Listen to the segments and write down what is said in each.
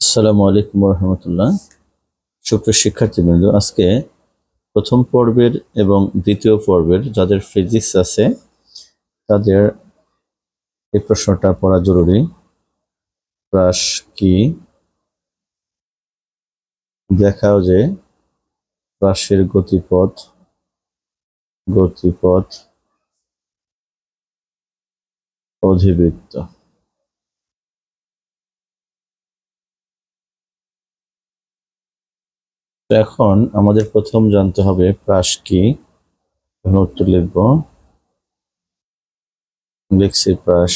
আসসালামু আলাইকুম রহমতুল্লাহ সুপ্রিয় শিক্ষার্থীবৃন্দ, আজকে প্রথম পর্বের এবং দ্বিতীয় পর্বের যাদের ফিজিক্স আছে, তাদের এই প্রশ্নটা পড়া জরুরি। প্রাস কি? দেখাও যে প্রাসের গতিপথ গতিপথ অধিবৃত্ত। এখন আমাদের প্রথম জানতে হবে প্রাস কি? উত্তর লিখব। লিখছি প্রাস।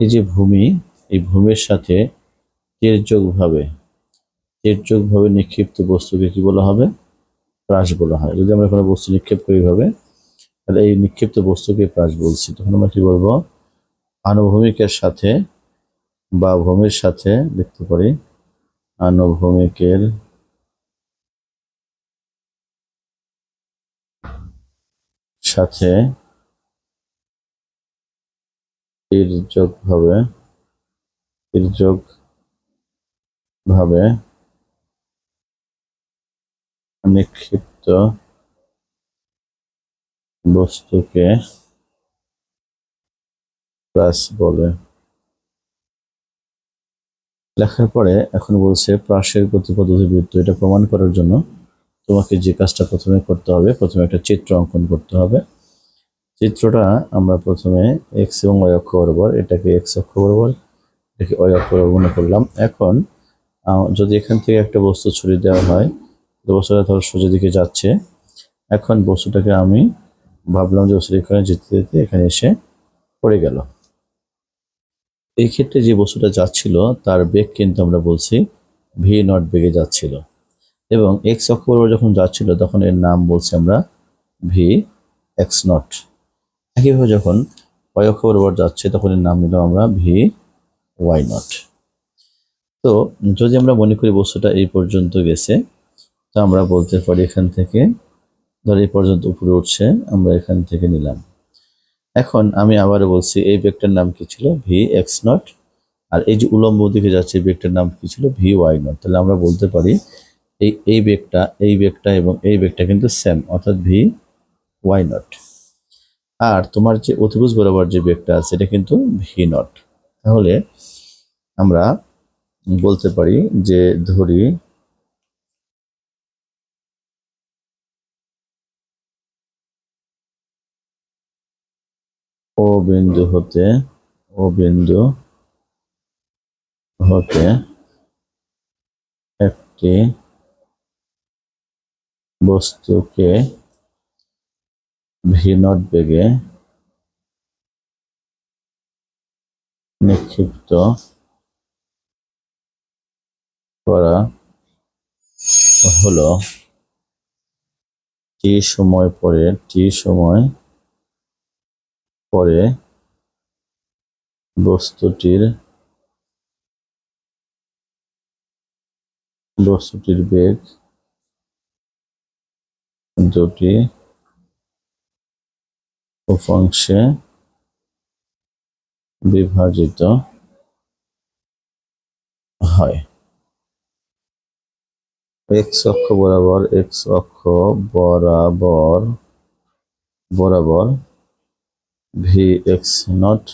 এই যে ভূমি, এই ভূমির সাথে ভাবে? ভাবে নিক্ষিপ্ত বস্তুকে কি বলা হবে? প্রাস বলা হয়। যদি আমরা কোনো বস্তু নিক্ষেপ করি এইভাবে, তাহলে এই নিক্ষিপ্ত বস্তুকে প্রাস বলছি। তখন আমরা কি বলব? আনুভূমিকের সাথে বা ভূমির সাথে লিখতে পারি আনুভূমিকের সাথে তির্যক ভাবে নিক্ষিপ্ত বস্তুকে প্লাস বলে। লেখার পরে এখন বলছে, প্রাসের পদ্ধতি অধিবৃত্ত, এটা প্রমাণ করার জন্য তোমাকে যে কাজটা প্রথমে করতে হবে, প্রথমে একটা চিত্র অঙ্কন করতে হবে। চিত্রটা আমরা প্রথমে এক্স এবং ওয়াই অক্ষ বরাবর, এটাকে এক্স অক্ষ বরাবর, এটাকে ওয়াই অক্ষ বরাবর মনে করলাম। এখন যদি এখান থেকে একটা বস্তু ছড়িয়ে দেওয়া হয়, তো বস্তুটা ধরো সোজা দিকে যাচ্ছে। এখন বস্তুটাকে আমি ভাবলাম যে বস্তুটা এখানে যেতে যেতে এখানে এসে পড়ে গেল। এই ক্ষেত্রে যে বস্তুটা যাচ্ছিল, তার বেগ কিন্তু আমরা বলছি ভি নট বেগে যাচ্ছিল। এবং এক্স অক্ষ বরাবর যখন যাচ্ছিল, তখন এর নাম বলছি আমরা ভি এক্স নট একইভাবে যখন ওয়াই অক্ষ বরাবর যাচ্ছে, তখন এর নাম নিলাম আমরা ভি ওয়াই নট তো যদি আমরা মনে করি বস্তুটা এই পর্যন্ত গেছে, তো আমরা বলতে পারি এখান থেকে, ধর এই পর্যন্ত উপরে উঠছে, আমরা এখান থেকে নিলাম। এখন আমি আবার বলছি, এই বেগটার নাম কি ছিল? ভি এক্স নট আর এই যে উলম্ব দিকে যাচ্ছে বেগটার নাম কি ছিল? ভি ওয়াই নট তাহলে আমরা বলতে পারি, এই এই বেগটা এই বেগটা এবং এই বেগটা কিন্তু সেম অর্থাৎ ভি ওয়াই নট আর তোমার যে অতিভুজ বরাবর যে বেগটা আছে, এটা কিন্তু ভি নট তাহলে আমরা বলতে পারি যে, ধরি ও বিন্দু হতে, ও বিন্দু হতে একটি বস্তুকে ভিনট বেগে নিক্ষিপ্ত করা হলো টি সময় পরে, টি সময় পরে বস্তুটির বস্তুটির বেগ দুটি উপাংশে বিভাজিত হয়। এক্স অক্ষ বরাবর এক্স অক্ষ বরাবর বরাবর ভি এক্স নট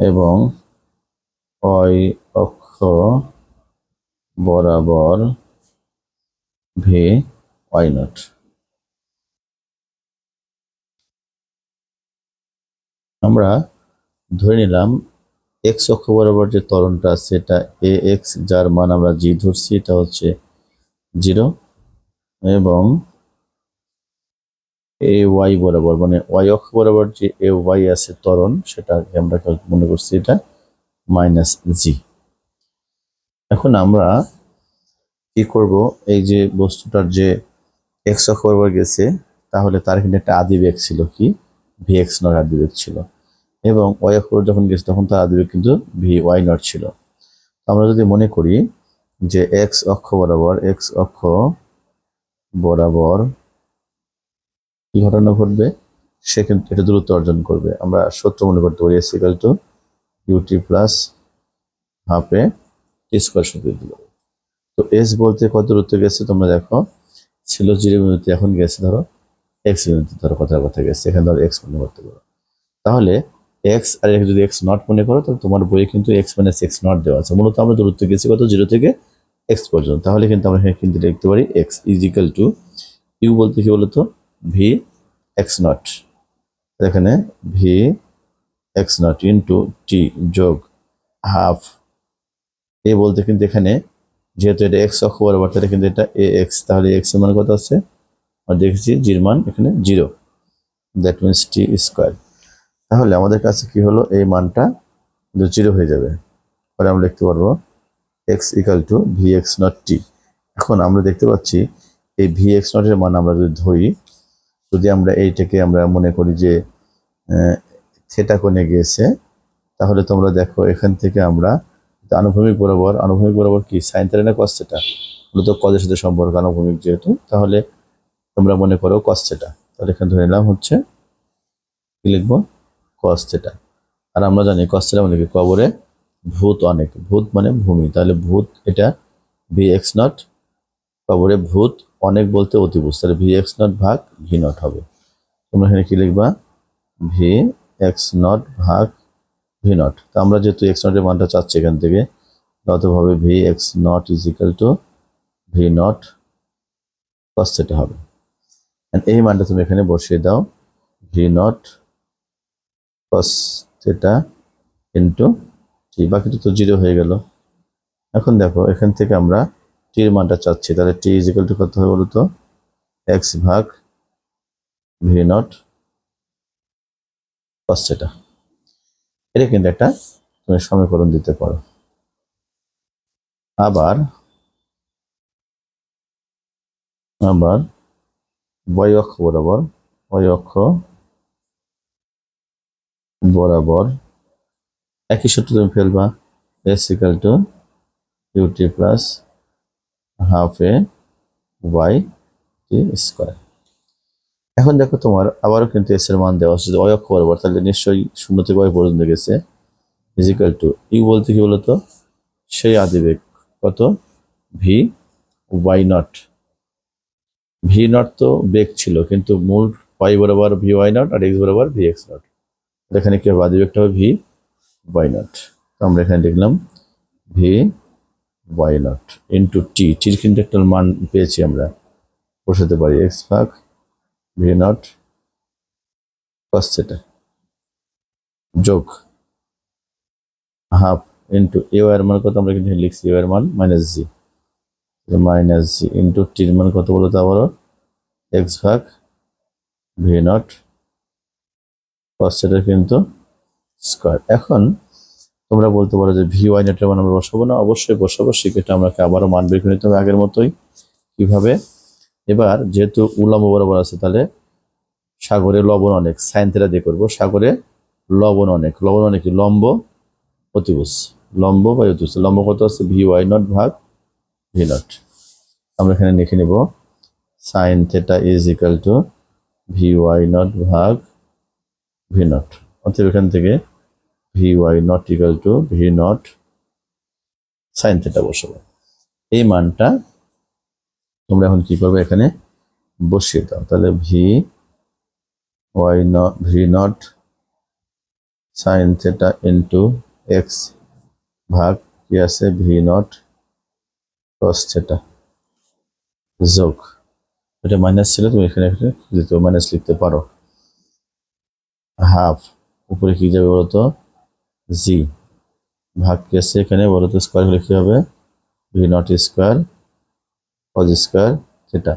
এবং ওয়াই অক্ষ বরাবর ভি ওয়াই নট আমরা ধরে নিলাম এক্স অক্ষ বরাবর যে ত্বরণটা আছে এটা এ এক্স যার মান আমরা জি ধরছি, এটা হচ্ছে জিরো এবং এ ওয়াই বরাবর মানে ওয়াই অক্ষ বরাবর যে এ ওয়াই আছে ত্বরণ সেটাকে আমরা মনে করছি এটা মাইনাস জি। এখন আমরা কি করব? এই যে বস্তুটার যে এক্স অক্ষ বরাবর গেছে, তাহলে তার কিন্তু একটা আদি বেগ ছিল কি? ভি এক্স নট আদি বেগ ছিল। এবং ওয়াই অক্ষ যখন গেছে, তখন তার আদি বেগ কিন্তু ভি ওয়াই নট ছিল। আমরা যদি মনে করি যে এক্স অক্ষ বরাবর, এক্স অক্ষ বরাবর কি ঘটনা ঘটবে, সে কিন্তু এটা দূরত্ব অর্জন করবে। আমরা সত্য মনে করতে পারি S equal to UT plus হাফে স্কোয়ার সূত্র পারো তো এস বলতে কত দূরত্ব গেছে তোমরা দেখো, ছিল জিরো বিন্দুতে, এখন গেছে ধরো এক্স বিন্দুতে, ধরো কথার কথা গেছে। এখানে ধরো এক্স মনে করতে পারো। তাহলে এক্স আর এখানে যদি এক্স নট মনে করো, তাহলে তোমার বইয়ে কিন্তু এক্স মাইনাস এক্স নট দেওয়া আছে। মূলত আমরা দূরত্ব গেছি কত? জিরো থেকে এক্স পর্যন্ত। তাহলে কিন্তু আমরা এখানে কিন্তু লিখতে পারি? এক্স ইজিক্যাল টু ইউ বলতে কি বলতো? ভি এক্স নট এখানে V X naught into T যোগ হাফ এ বলতে কিন্তু এখানে যেহেতু এটা এক্স অক্ষ বরাবর, তাহলে কিন্তু এটা এ এক্স তাহলে এক্সের মান কত আছে? আমরা দেখেছি জির মান এখানে zero that means T square তাহলে আমাদের কাছে কি হলো? এই মানটা জিরো হয়ে যাবে। পরে আমরা লিখতে পারব X equal to V X naught T এখন আমরা দেখতে পাচ্ছি এই ভি এক্স নটের মান আমরা যদি ধরি যদি আমরা এইটাকে আমরা মনে করি যে থেটা কোণে গিয়েছে, তাহলে তোমরা দেখো এখান থেকে আমরা আনুভূমিক বরাবর আনুভূমিক বরাবর কি? সাইন থেটা না কস মূলত কজের সাথে সম্পর্ক আনুভূমিক যেহেতু, তাহলে তোমরা মনে করো কস তাহলে এখানে ধরে নিলাম হচ্ছে, কি লিখব? কস আর আমরা জানি কস মানে কি? কবরে ভূত অনেক। ভূত মানে ভূমি। তাহলে ভূত এটা ভি এক্স নট কবরে ভূত অনেক বলতে অতিভুজ তাহলে ভি এক্স নট ভাগ ভি নট হবে। তোমরা এখানে কি লিখবা? ভি এক্স নট ভাগ ভি নট তো আমরা যেহেতু এক্স নটের মানটা চাচ্ছি এখান থেকে ততভাবে V X naught is equal to V naught cos সেটা হবে। এই মানটা তুমি এখানে বসিয়ে দাও। V naught cos theta into বাকিটা তো জিরো হয়ে গেল। এখন দেখো, এখান থেকে আমরা টির মানটা চাচ্ছি। তাহলে টি ইজ ইকাল টু কত হবে বলো তো এক্স ভাগ ভি নট কস থেটা এটা কিন্তু একটা তুমি সমীকরণ দিতে পারো। আবার আবার বয় অক্ষ বরাবর বয় অক্ষ বরাবর একই সূত্র তুমি ফেলবা। S equal to UT plus half A Y T square এখন দেখো তোমার আবারও কিন্তু এস এর মান দেওয়া আছে যদি অয় অক্ষ বরাবর। তাহলে নিশ্চয়ই শূন্য থেকে অয় পর্যন্ত গেছে। ইজিক্যাল টু ইউ বলতে কি বলতো? সেই আদিবেগ কত? V Y naught V naught তো বেগ ছিল, কিন্তু মূল ওয়াই বরাবর ভি ওয়াই নট আর এক্স বরাবর ভি এক্স নট এখানে কি হবে? আদিবেগটা হবে ভি ওয়াই নট তো আমরা এখানে লিখলাম V Y naught into T টির কিন্তু একটা মান পেয়েছি আমরা। বসাতে পারি এক্স ভাগ ভি নট কস সেটা যোগ হাফ ইন্টু এ এর মান কত? আমরা কিন্তু লিখছি এ এর মান minus G minus G into টির মান কত বলতো আবারও? এক্স ভাগ ভি নট কস সেটা কিন্তু স্কোয়ার এখন তোমরা বলতে পারো যে ভি ওয়াই নেটের মান আমরা বসাবো না। অবশ্যই বসাবো, সেক্ষেত্রে আমাকে আবারও মান বের করে নিতে হবে আগের মতোই। কীভাবে? এবার যেহেতু উলম্ব বরাবর আছে, তাহলে সাগরে লবণ অনেক সাইন থেটা দিয়ে করব। সাগরে লবণ অনেক লবণ অনেক কি? লম্ব অতিভুজ। লম্ব বা অতিভুজ। লম্ব কত আছে? ভি ওয়াই নট ভাগ ভি নট। আমরা এখানে লিখে নেব, sine theta is equal to V Y naught ভাগ ভি নট। অতএব এখান থেকে V Y naught equal to V naught sine theta বসাবো। এই মানটা তোমরা এখন কি করবে এখানে? বসিয়ে দাও। তাহলে V Y naught V naught sine theta into X ভাগ কি আছে? ভি নট কস থেটা যোগ। এটা মাইনাস ছিল, তুমি এখানে দিতে মাইনাস লিখতে পারো। হাফ। উপরে কি যাবে বলতো? জি ভাগ কি আছে এখানে বলতো স্কোয়ার হলে কি হবে? V naught square cos square সেটা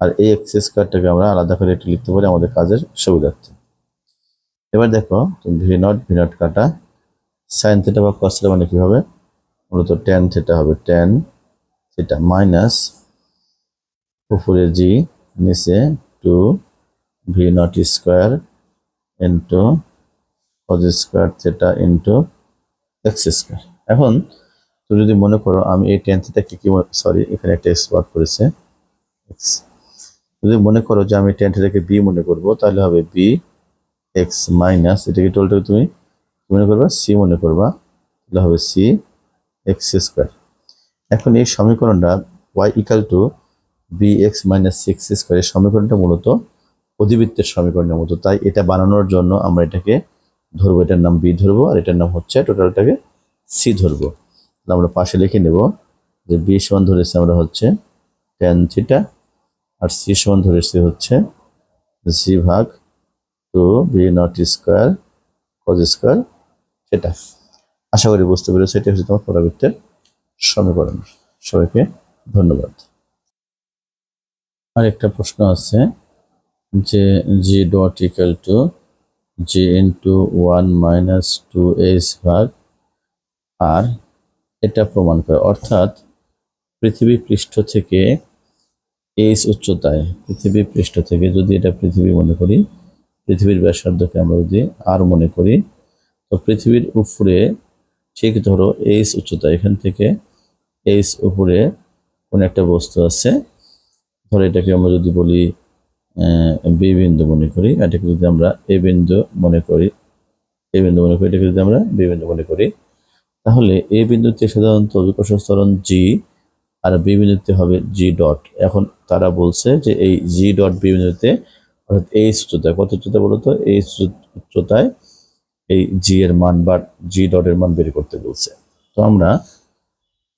আর এই এক্স স্কোয়ারটাকে আমরা আলাদা করে একটু লিখতে পারি আমাদের কাজের সুবিধার্থে। এবার দেখো ভি নট ভি নট কাটা। সাইন থেটা বা কস মানে কি হবে? মূলত টেন থেটা হবে টেন সেটা মাইনাস উপরে জি নিচে two V naught square into cos square theta into X square এখন তুমি যদি মনে করো আমি এই টেন থেটাকে কি সরি এখানে একটা ওয়ার্ক করেছে এক্স যদি মনে করো যে আমি টেন থেটাকে বি মনে করব, তাহলে হবে বি এক্স মাইনাস এটাকে টোলটাকে তুমি মনে করবা সি মনে করবা, তাহলে হবে সি এক্স স্কোয়ার এখন এই সমীকরণটা Y equal to B X minus six square এই সমীকরণটা মূলত অধিবৃত্তের সমীকরণের মতো, তাই এটা বানানোর জন্য আমরা এটাকে ধরবো, এটার নাম বি ধরবো, আর এটার নাম হচ্ছে টোটালটাকে সি ধরবো। আমরা পাশে লিখে নেব যে বি সমান ধরেছি আমরা হচ্ছে টেন থিটা আর সি সমান ধরেছি হচ্ছে সি ভাগ two B naught square cos square সেটা আশা করি বুঝতে পেরেছ এটা হচ্ছে তোমার পরাবৃত্তের সমীকরণ। সবাইকে ধন্যবাদ। আর একটা প্রশ্ন আছে যে G dot equal to G into one minus two H ভাগ আর এটা প্রমাণ করে। অর্থাৎ পৃথিবী পৃষ্ঠ থেকে এইচ উচ্চতায়, পৃথিবী পৃষ্ঠ থেকে যদি এটা পৃথিবী মনে করি, পৃথিবীর ব্যাসার্ধকে আমরা যদি আর মনে করি, তো পৃথিবীর উপরে ঠিক ধরো এইচ উচ্চতা, এখান থেকে এইচ উপরে কোন একটা বস্তু আছে, ধরো এটাকে আমরা যদি বলি বি বিন্দু মনে করি এটাকে যদি আমরা এ বিন্দু মনে করি, এ বিন্দু মনে করি, এটাকে যদি আমরা বি বিন্দু মনে করি, তাহলে এ বিন্দুতে সাধারণত অভিকর্ষ স্তরণ জি আর বি বিন্দুতে হবে জি ডট এখন তারা বলছে যে এই জি ডট বি বিন্দুতে, অর্থাৎ এই উচ্চতায় কত উচ্চতা বলতো? এই উচ্চতায় এই জি এর মান বা জি ডট এর মান বের করতে বলছে। তো আমরা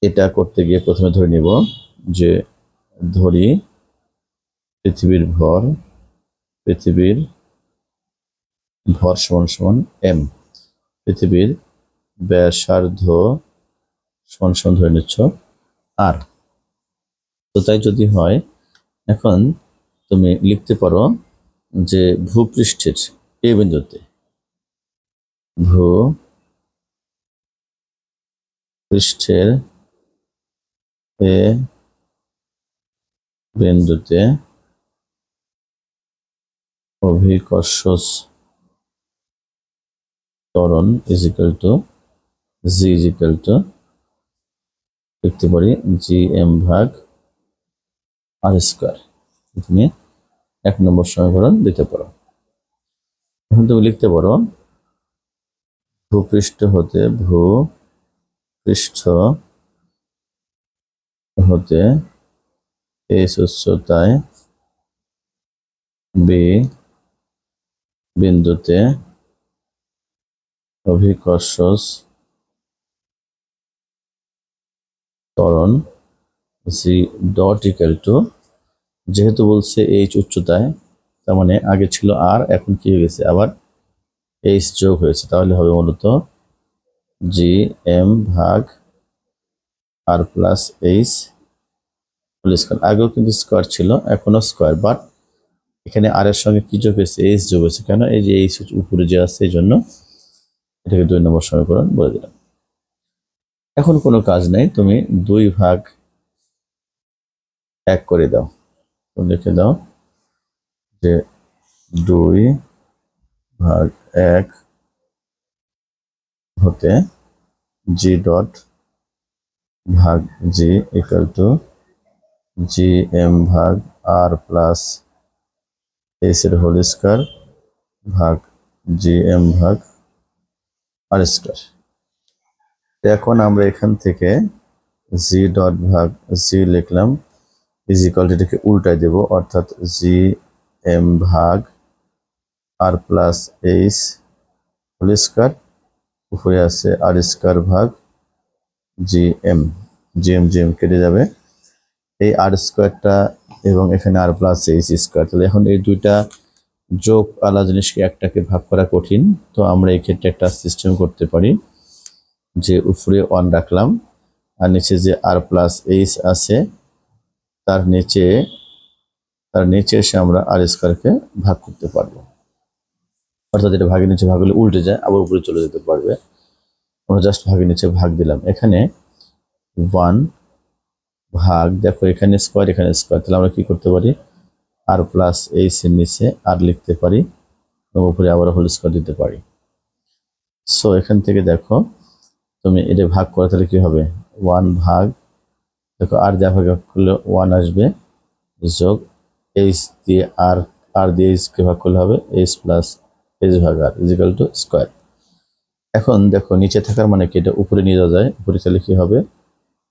এটা করতে গিয়ে প্রথমে ধরে নিব যে ধরি পৃথিবীর ভর পৃথিবীর ভর সমান সমান এম পৃথিবীর ব্যাসার্ধ সমান সমান ধরে নিচ্ছ আর তো তাই যদি হয়, এখন তুমি লিখতে পারো যে ভূপৃষ্ঠের এ বিন্দুতে ভূ পৃষ্ঠের এ বিন্দুতে অভিকর্ষ ত্বরণ is equal to G is equal to লিখতে পারি জি এম ভাগ আর স্কোয়ার তুমি এক নম্বর সমীকরণ দিতে পারো। এখন তুমি লিখতে পারো, ভূপৃষ্ঠ হতে ভূ পৃষ্ঠ হতে এইচ উচ্চতায় বি বিন্দুতে অভিকর্ষ ত্বরণ সি ডট ইকাল টু যেহেতু বলছে এইচ উচ্চতায়, তার মানে আগে ছিল আর এখন কি হয়ে গেছে? আবার এইচ যোগ হয়েছে, তাহলে হবে মূলত জি এম ভাগ R plus H whole square আগেও কিন্তু স্কোয়ার ছিল এখনও স্কোয়ার বাট এখানে আর এর সঙ্গে কি যোগ হয়েছে? এইচ যোগ হয়েছে। কেন? এই যে এইচ উপরে যে আছে, এই জন্য এটাকে দুই নম্বর সমীকরণ বলে দিলাম। এখন কোনো কাজ নেই। তুমি দুই ভাগ এক করে দাও। লিখে দাও যে দুই ভাগ এক হতে জি ডট ভাগ G equal to G M ভাগ আর প্লাস এস এর হোল স্কোয়ার ভাগ জি এম ভাগ আর স্কোয়ার। এখন আমরা এখান থেকে জি ডট ভাগ জি লিখলাম ইজিকাল এটাকে উল্টাই দেব, অর্থাৎ জি এম ভাগ R plus H whole square, উপরে আছে আর স্কোয়ার ভাগ G M G M G M কেটে যাবে। এই আর স্কোয়ারটা এবং এখানে আর প্লাস এইচ স্কোয়ার তাহলে এখন এই দুইটা যোগ আলাদা জিনিসকে একটাকে ভাগ করা কঠিন। তো আমরা এই ক্ষেত্রে একটা সিস্টেম করতে পারি, যে উপরে ওয়ান রাখলাম, আর নিচে যে আর প্লাস এইচ আছে, তার নিচে তার নিচে এসে আমরা আর স্কোয়ারকে ভাগ করতে পারব। অর্থাৎ এটা ভাগের নিচে ভাগ হলে উল্টে যায়, আবার উপরে চলে যেতে পারবে। আমরা জাস্ট ভাগের নিচে ভাগ দিলাম। এখানে ওয়ান ভাগ, দেখো এখানে স্কোয়ার এখানে স্কোয়ার তাহলে আমরা কি করতে পারি? আর প্লাস এইচ এর নিচে আর লিখতে পারি এবং উপরে আবার হোল স্কোয়ার দিতে পারি। সো এখান থেকে দেখো, তুমি এটা ভাগ করে, তাহলে কি হবে? ওয়ান ভাগ, দেখো আর যা ভাগ করলে ওয়ান আসবে, যোগ এইচ দিয়ে আর আর দিয়ে এইচকে ভাগ করলে হবে এইচ প্লাস এইচ ভাগ আর ইজিক্যাল টু স্কোয়ার এখন দেখো, নিচে থাকার মানে কি? এটা উপরে নিয়ে যাওয়া যায়, উপরে চলে কি হবে?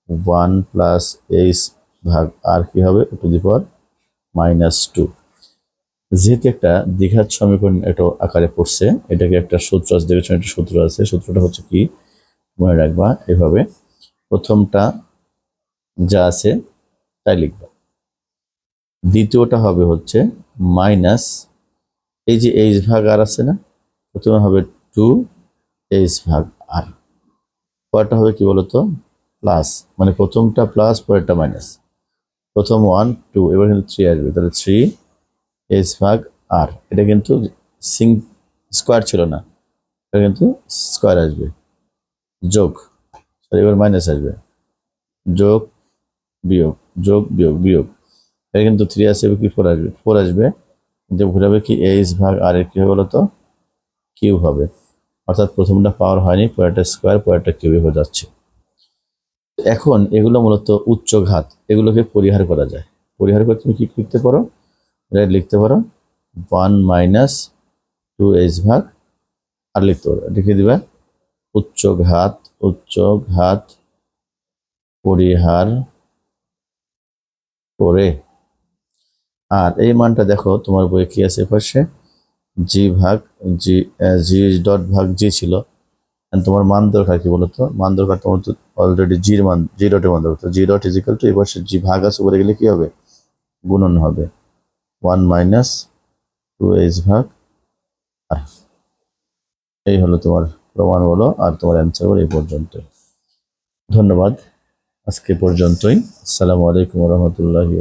ওয়ান প্লাস এইচ ভাগ আর কি হবে? To the power minus two. যেহেতু একটা দ্বিঘাত সমীকরণ এটা আকারে পড়ছে, এটাকে একটা সূত্র আছে দেখেছ একটা সূত্র আছে, সূত্রটা হচ্ছে কি? মনে রাখবা এভাবে। প্রথমটা যা আছে, তাই লিখবা। দ্বিতীয়টা হবে হচ্ছে মাইনাস, এই যে এইচ ভাগ আর আছে না, প্রথমে হবে টু এইচ ভাগ আর। পরেরটা হবে কি বলতো? প্লাস মানে প্রথমটা প্লাস, পরেরটা মাইনাস। প্রথম ওয়ান টু এবার কিন্তু থ্রি আসবে, তাহলে থ্রি এইচ ভাগ আর এটা কিন্তু সিং স্কোয়ার ছিল না, এটা কিন্তু স্কোয়ার আসবে। যোগ সরি এবার মাইনাস আসবে। যোগ, বিয়োগ যোগ, বিয়োগ বিয়োগ। এটা কিন্তু থ্রি আসবে, কি ফোর আসবে? ফোর আসবে, কিন্তু ঘুরাবে কি এইচ ভাগ আর এর কি হবে বলতো? কিউব হবে। অর্থাৎ প্রথমটা পাওয়ার হয়নি, পরেরটা স্কোয়ার পরেরটা কিউবে হয়ে যাচ্ছে। এখন এগুলো মূলত উচ্চ ঘাত, এগুলোকে পরিহার করা যায়। পরিহার করতে তুমি কি লিখতে পারো? এটা লিখতে পারো। ওয়ান মাইনাস টু এইচ ভাগ, আর লিখতে পারো। লিখে দিবে, উচ্চ ঘাত উচ্চ ঘাত পরিহার করে। আর এই মানটা দেখো, তোমার বইয়ে কি আছে পাশে জি ভাগ জি জি ডট ভাগ জি ছিল। তোমার মান দরকার কি বলতো? মান দরকার তোমার তো অলরেডি জির মান জি ডটের মান দরকার জি ডট ইজিক্যাল টু এবার জি ভাগ আছে উপরে গেলে কি হবে? গুণন হবে। ওয়ান মাইনাস টু এইচ ভাগ আর। এই হলো তোমার প্রমাণ হলো আর তোমার অ্যান্সার হলো এই পর্যন্ত ধন্যবাদ। আজকে পর্যন্তই। আসসালামু আলাইকুম রহমতুল্লাহি